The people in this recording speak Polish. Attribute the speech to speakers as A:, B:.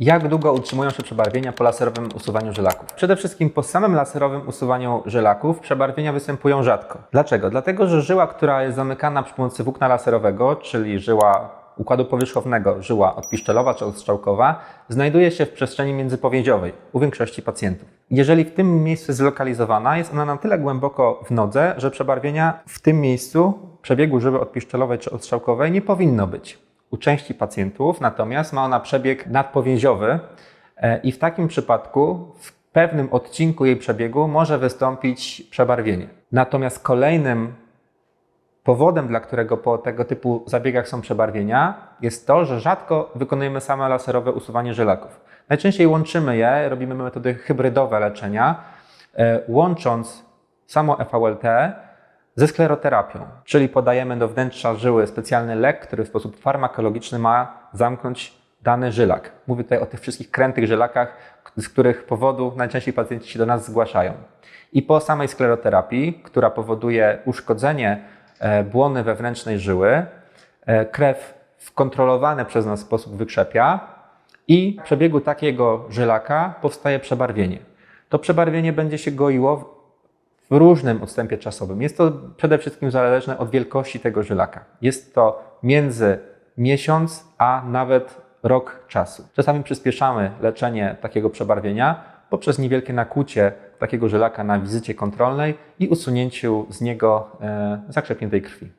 A: Jak długo utrzymują się przebarwienia po laserowym usuwaniu żelaków? Przede wszystkim po samym laserowym usuwaniu żelaków przebarwienia występują rzadko. Dlaczego? Dlatego, że żyła, która jest zamykana przy pomocy włókna laserowego, czyli żyła układu powierzchownego, żyła odpiszczelowa czy odstrzałkowa, znajduje się w przestrzeni międzypowiedziowej u większości pacjentów. Jeżeli w tym miejscu jest zlokalizowana, jest ona na tyle głęboko w nodze, że przebarwienia w tym miejscu przebiegu żyły odpiszczelowej czy odstrzałkowej nie powinno być. U części pacjentów natomiast ma ona przebieg nadpowięziowy e, i w takim przypadku w pewnym odcinku jej przebiegu może wystąpić przebarwienie. Natomiast kolejnym powodem, dla którego po tego typu zabiegach są przebarwienia, jest to, że rzadko wykonujemy same laserowe usuwanie żelaków. Najczęściej łączymy je, robimy metody hybrydowe leczenia, e, łącząc samo FVLT ze skleroterapią, czyli podajemy do wnętrza żyły specjalny lek, który w sposób farmakologiczny ma zamknąć dany żylak. Mówię tutaj o tych wszystkich krętych żylakach, z których powodu najczęściej pacjenci się do nas zgłaszają. I po samej skleroterapii, która powoduje uszkodzenie e, błony wewnętrznej żyły, e, krew w kontrolowany przez nas sposób wykrzepia i w przebiegu takiego żylaka powstaje przebarwienie. To przebarwienie będzie się goiło w różnym odstępie czasowym. Jest to przede wszystkim zależne od wielkości tego żylaka. Jest to między miesiąc a nawet rok czasu. Czasami przyspieszamy leczenie takiego przebarwienia poprzez niewielkie nakłucie takiego żylaka na wizycie kontrolnej i usunięciu z niego e, zakrzepniętej krwi.